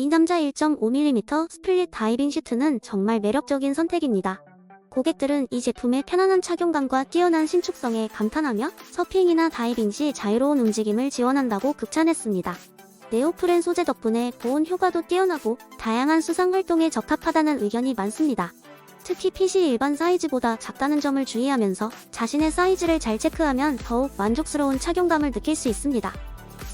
이 남자 1.5mm 스플릿 다이빙 시트는 정말 매력적인 선택입니다. 고객들은 이 제품의 편안한 착용감과 뛰어난 신축성에 감탄하며 서핑이나 다이빙 시 자유로운 움직임을 지원한다고 극찬했습니다. 네오프렌 소재 덕분에 보온 효과도 뛰어나고 다양한 수상 활동에 적합하다는 의견이 많습니다. 특히 핏이 일반 사이즈보다 작다는 점을 주의하면서 자신의 사이즈를 잘 체크하면 더욱 만족스러운 착용감을 느낄 수 있습니다.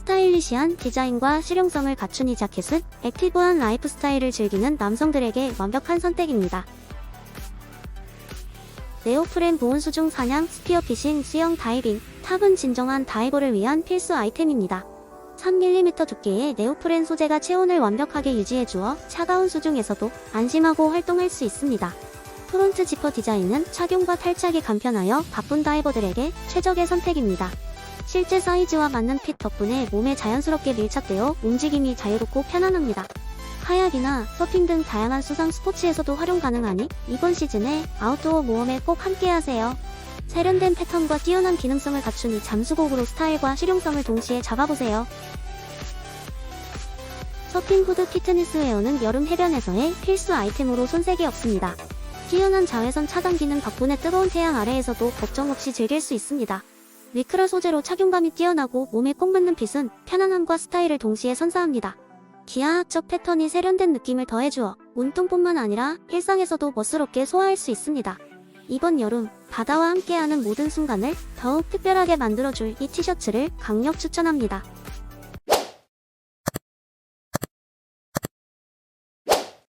스타일리시한 디자인과 실용성을 갖춘 이 자켓은 액티브한 라이프 스타일을 즐기는 남성들에게 완벽한 선택입니다. 네오프렌 보온 수중 사냥, 스피어 피싱, 수영 다이빙, 탑은 진정한 다이버를 위한 필수 아이템입니다. 3mm 두께의 네오프렌 소재가 체온을 완벽하게 유지해주어 차가운 수중에서도 안심하고 활동할 수 있습니다. 프론트 지퍼 디자인은 착용과 탈착이 간편하여 바쁜 다이버들에게 최적의 선택입니다. 실제 사이즈와 맞는 핏 덕분에 몸에 자연스럽게 밀착되어 움직임이 자유롭고 편안합니다. 카약이나 서핑 등 다양한 수상 스포츠에서도 활용 가능하니 이번 시즌에 아웃도어 모험에 꼭 함께하세요. 세련된 패턴과 뛰어난 기능성을 갖춘 이 잠수곡으로 스타일과 실용성을 동시에 잡아보세요. 서핑 후드 피트니스 웨어는 여름 해변에서의 필수 아이템으로 손색이 없습니다. 뛰어난 자외선 차단 기능 덕분에 뜨거운 태양 아래에서도 걱정 없이 즐길 수 있습니다. 위크럴 소재로 착용감이 뛰어나고 몸에 꼭 맞는 핏은 편안함과 스타일을 동시에 선사합니다. 기하학적 패턴이 세련된 느낌을 더해주어 운동뿐만 아니라 일상에서도 멋스럽게 소화할 수 있습니다. 이번 여름 바다와 함께하는 모든 순간을 더욱 특별하게 만들어줄 이 티셔츠를 강력 추천합니다.